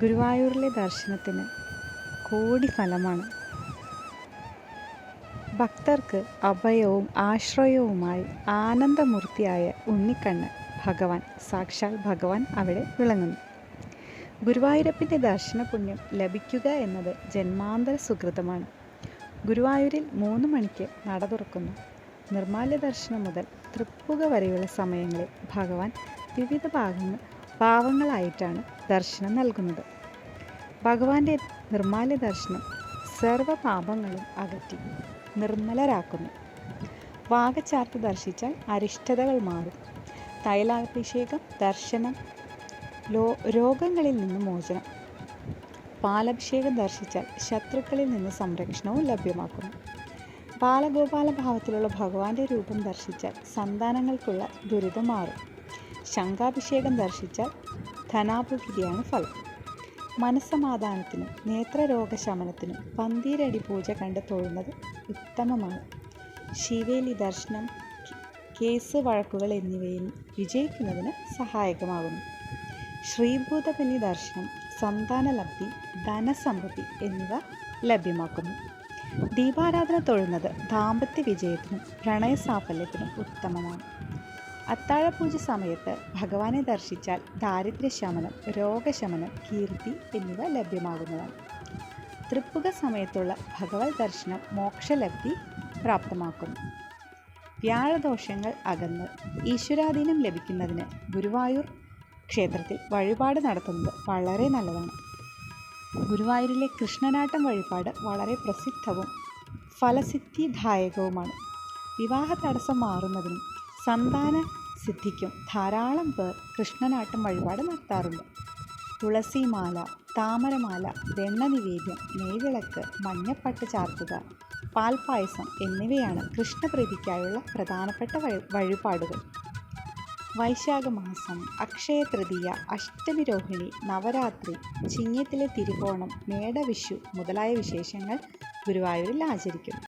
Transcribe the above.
ഗുരുവായൂരിലെ ദർശനത്തിന് കോടി ഫലമാണ്. ഭക്തർക്ക് അഭയവും ആശ്രയവുമായി ആനന്ദമൂർത്തിയായ ഉണ്ണിക്കണ്ണ് ഭഗവാൻ സാക്ഷാൽ ഭഗവാൻ അവിടെ വിളങ്ങുന്നു. ഗുരുവായൂരപ്പന്റെ ദർശന പുണ്യം ലഭിക്കുക എന്നത് ജന്മാന്തര സുഹൃതമാണ് ഗുരുവായൂരിൽ മൂന്ന് മണിക്ക് നട തുറക്കുന്നു. നിർമാല്യ ദർശനം മുതൽ തൃപ്പുക വരെയുള്ള സമയങ്ങളിൽ ഭഗവാൻ വിവിധ ഭാഗങ്ങൾ ഭാവങ്ങളായിട്ടാണ് ദർശനം നൽകുന്നത്. ഭഗവാന്റെ നിർമാല്യ ദർശനം സർവ പാപങ്ങളും അകറ്റി നിർമ്മലരാക്കുന്നു. വാഗചാർത്ത് ദർശിച്ചാൽ അരിഷ്ടതകൾ മാറും. തൈലാഭിഷേകം ദർശനം ലോ രോഗങ്ങളിൽ നിന്ന് മോചനം. പാലഭിഷേകം ദർശിച്ചാൽ ശത്രുക്കളിൽ നിന്ന് സംരക്ഷണവും ലഭ്യമാക്കുന്നു. ബാലഗോപാല ഭാവത്തിലുള്ള ഭഗവാന്റെ രൂപം ദർശിച്ചാൽ സന്താനങ്ങൾക്കുള്ള ദുരിതം മാറും. ശംഖാഭിഷേകം ദർശിച്ചാൽ ധനാഭിവൃദ്ധിയാണ് ഫലം. മനസ്സമാധാനത്തിനും നേത്രരോഗശമനത്തിനും പന്തീരടി പൂജ കണ്ട് തൊഴുന്നത് ഉത്തമമാണ്. ശിവേലി ദർശനം കേസ് വഴക്കുകൾ എന്നിവയിൽ വിജയിക്കുന്നതിന് സഹായകമാകുന്നു. ശ്രീഭൂതബലി ദർശനം സന്താനലബ്ധി ധനസമ്പത്തി എന്നിവ ലഭ്യമാക്കുന്നു. ദീപാരാധന തൊഴുന്നത് ദാമ്പത്യ വിജയത്തിനും പ്രണയസാഫല്യത്തിനും ഉത്തമമാണ്. അത്താഴപൂജ സമയത്ത് ഭഗവാനെ ദർശിച്ചാൽ ദാരിദ്ര്യശമനം രോഗശമനം കീർത്തി എന്നിവ ലഭ്യമാകുന്നതാണ്. തൃപ്പുക സമയത്തുള്ള ഭഗവത് ദർശനം മോക്ഷലബ്ധി പ്രാപ്തമാക്കുന്നു. വ്യാഴദോഷങ്ങൾ അകന്ന് ഈശ്വരാധീനം ലഭിക്കുന്നതിന് ഗുരുവായൂർ ക്ഷേത്രത്തിൽ വഴിപാട് നടത്തുന്നത് വളരെ നല്ലതാണ്. ഗുരുവായൂരിലെ കൃഷ്ണനാട്ടം വഴിപാട് വളരെ പ്രസിദ്ധവും ഫലസിദ്ധിദായകവുമാണ്. വിവാഹ തടസ്സം മാറുന്നതിനും സന്താന സിദ്ധിക്കും. ധാരാളം പേർ കൃഷ്ണനാട്ടം വഴിപാട് നടത്താറുണ്ട്. തുളസിമാല താമരമാല വെണ്ണ നിവേദ്യം നെയ്വിളക്ക് മഞ്ഞപ്പട്ട് ചാർത്തുക പാൽപ്പായസം എന്നിവയാണ് കൃഷ്ണപ്രീതിക്കായുള്ള പ്രധാനപ്പെട്ട വഴി വഴിപാടുകൾ. വൈശാഖ മാസം തൃതീയ അഷ്ടമിരോഹിണി നവരാത്രി ചിങ്ങത്തിലെ തിരുവോണം മേടവിഷു മുതലായ വിശേഷങ്ങൾ ഗുരുവായൂരിൽ ആചരിക്കുന്നു